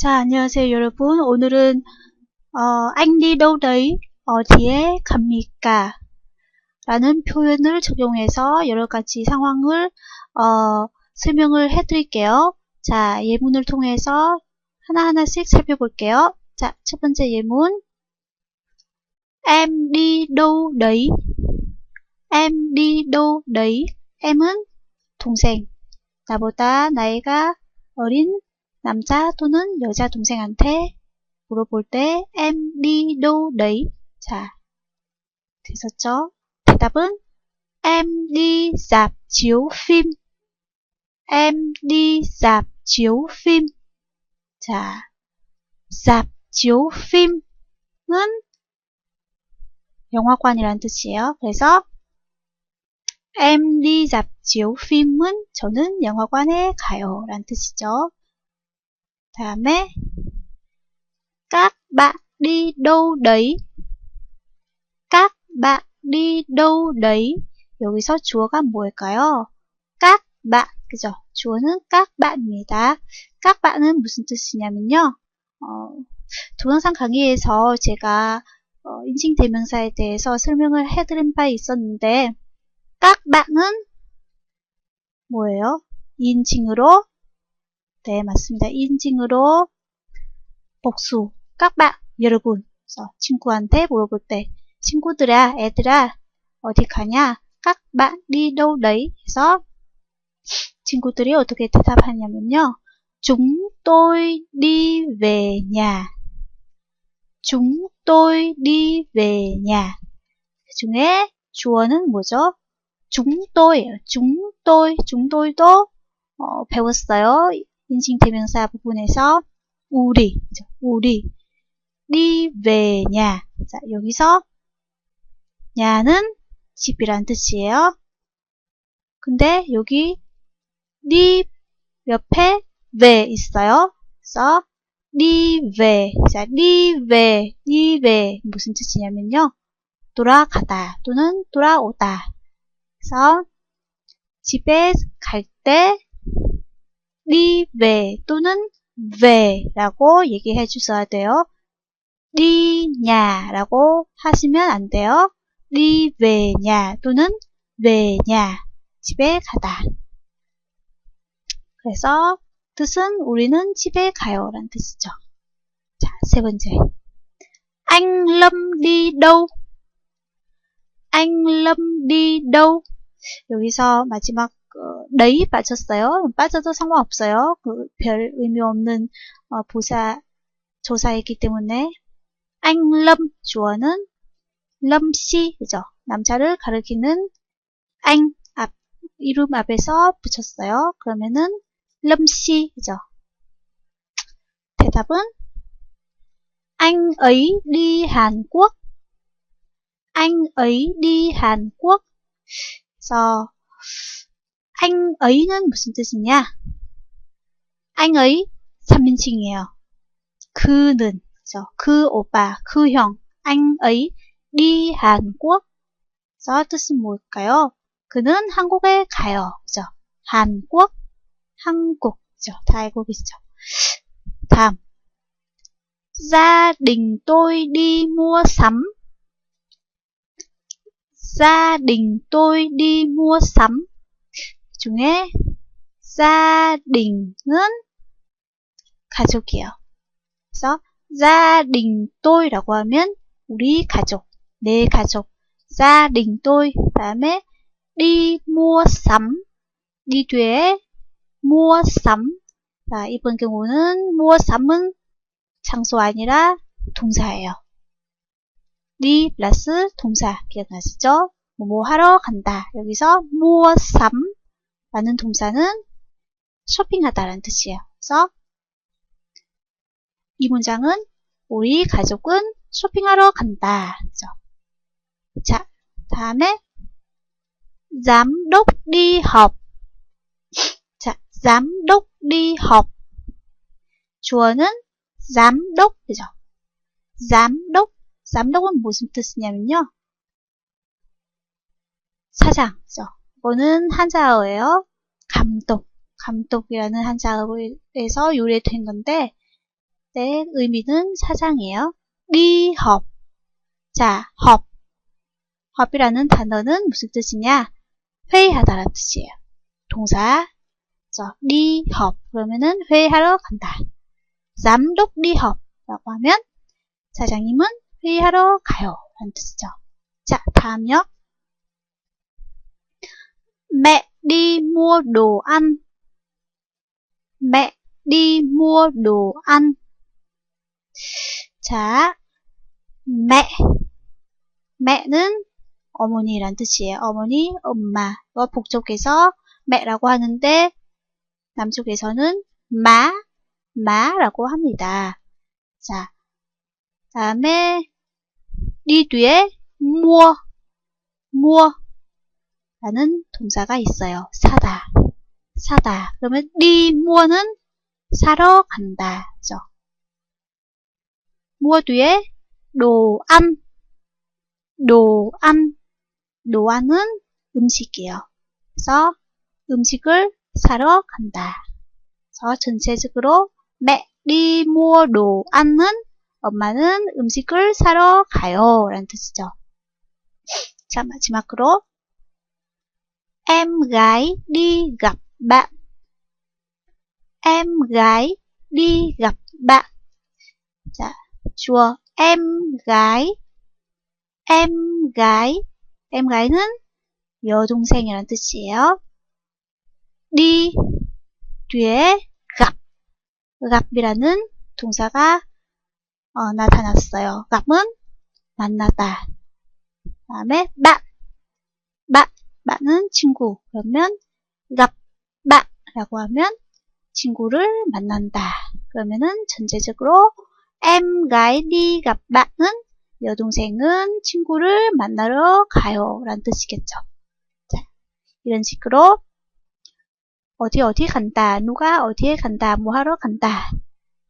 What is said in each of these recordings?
자, 안녕하세요, 여러분. 오늘은 어, anh đi đâu đấy? 어디에 갑니까? 라는 표현을 적용해서 여러 가지 상황을 어, 설명을 해드릴게요. 자, 예문을 통해서 하나하나씩 살펴볼게요. 자, 첫 번째 예문. Em đi đâu đấy? Em đi đâu? M은 동생. 나보다 나이가 어린 남자 또는 여자 동생한테 물어볼 때 em đi đâu đấy? 자, 됐었죠? 대답은 em đi dạp chiếu phim. em đi dạp chiếu phim. 자, dạp chiếu phim은 영화관이라는 뜻이에요. 그래서 em đi dạp chiếu phim은 저는 영화관에 가요 라는 뜻이죠. 다음에 các bạn đi đâu đấy? các bạn đi đâu đấy? 여기서 주어가 뭘까요? các bạn, 그죠? 주어는 các bạn 입니다. các bạn 은 무슨 뜻이냐면요. 어, 동영상 강의에서 제가 어, 인칭 대명사에 대해서 설명을 해드린 바 있었는데 các bạn 은 뭐예요? 인칭으로 네, 맞습니다. 인칭으로 복수. bạn, 여러분. 그래서 친구한테 물어볼 때 친구들아, 애들아, 어디 가냐? đâu đấy? 그래서 친구들이 어떻게 대답하냐면요. chúng tôi đi về. 그 중에 주어는 뭐죠? tôi, chúng to이도 어, 배웠어요. 인칭 대명사 부분에서 우리, 우리, về nhà. 자, 여기서 야는 집이란 뜻이에요. 근데 여기 đi 옆에 về 있어요. 그래서 đi về. 자, đi về, đi về 무슨 뜻이냐면요. 돌아가다 또는 돌아오다. 그래서 집에 갈 때 về 또는 ve라고 얘기해 주셔야 돼요. đi nhà 라고 하시면 안 돼요. nhà 또는 nhà 집에 가다. 그래서 뜻은 우리는 집에 가요 라는 뜻이죠. 자, 세 번째. Anh Lâm đi đâu? 여기서 마지막 어, đấy 빠졌어요. 빠져도 상관없어요. 그 별 의미 없는 어, 부사 조사이기 때문에 앙lâm 주어는 럼씨 그죠? 남자를 가리키는 앙 앞, 이름 앞에서 붙였어요. 그러면은 럼씨 그죠? 대답은 anh ấy đi Hàn Quốc. anh ấy đi Hàn Quốc. 그래서 anh ấy 는 무슨 뜻이냐? ấy 3인칭이에요. 그는, 그죠? 그 오빠, 그 형, đi Hàn Quốc. 저 뜻은 뭘까요? 그는 한국에 가요. 그죠? 한국, 한국, 그죠? 다 알고 계시죠? 다음. Gia đình tôi đi mua sắm. 중에 gia đình 은 가족이에요. 그래서 gia đình tôi 라고 하면 우리 가족, 내 가족. gia đình tôi 다음에 đi mua sắm đi 뒤에 mua sắm 자, 이번 경우는 mua sắm 은 장소 아니라 동사예요. đi 플러스 동사 기억나시죠? 뭐 하러 간다. 여기서 mua sắm 라는 동사는 쇼핑하다 라는 뜻이에요. 그래서 이 문장은 우리 가족은 쇼핑하러 간다. 그죠? 자, 다음에 giám đi họp. 자, giám đi họp. 주어는 giám 그죠? giám đốc. giám đốc 은 무슨 뜻이냐면요. 사장, 그죠? 이거는 한자어예요. 감독, 감독이라는 한자어에서 유래된 건데 때 의미는 사장이에요. họp. 자, họp. họp이라는 단어는 무슨 뜻이냐? 회의하다라는 뜻이에요. 동사. 저, họp. 그러면은 회의하러 간다. đi họp라고 하면 사장님은 회의하러 가요. 라는 뜻이죠. 자, 다음요. Mẹ đi mua đồ ăn. Mẹ đi mua đồ ăn. 자, mẹ. mẹ는 어머니란 뜻이에요. 어머니, 엄마. 이거 북쪽에서 mẹ라고 하는데 남쪽에서는 마, 마라고 합니다. 자, 다음에 리 뒤에 mua, mua 라는 동사가 있어요. 사다, 사다. 그러면 리 mua는 사러 간다. 그죠? mua 뒤에 đồ ăn, đồ ăn, đồ ăn 은 음식이에요. 그래서 음식을 사러 간다. 그래서 전체적으로 mẹ đi mua đồ ăn 은 엄마는 음식을 사러 가요. 라는 뜻이죠. 자, 마지막으로 em gái đi gặp bạn. Em gái đi gặp bạn. 자, 주어 em gái. em gái. em gái 는 여동생이라는 뜻이에요. đi 뒤에 gặp. 갑이라는 동사가 어, 나타났어요. 갑은 만나다. 다음에 bạn. Bạn. bạn 은 친구. 그러면 gặp bạn 라고 하면 친구를 만난다. 그러면은 전체적으로 em gái đi gặp bạn 은 여동생은 친구를 만나러 가요. 라는 뜻이겠죠. 자, 이런 식으로 어디 어디 간다, 누가 어디에 간다, 뭐 하러 간다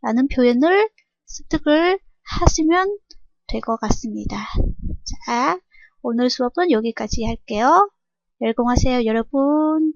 라는 표현을 습득을 하시면 될 것 같습니다. 자, 오늘 수업은 여기까지 할게요. 열공하세요, 여러분.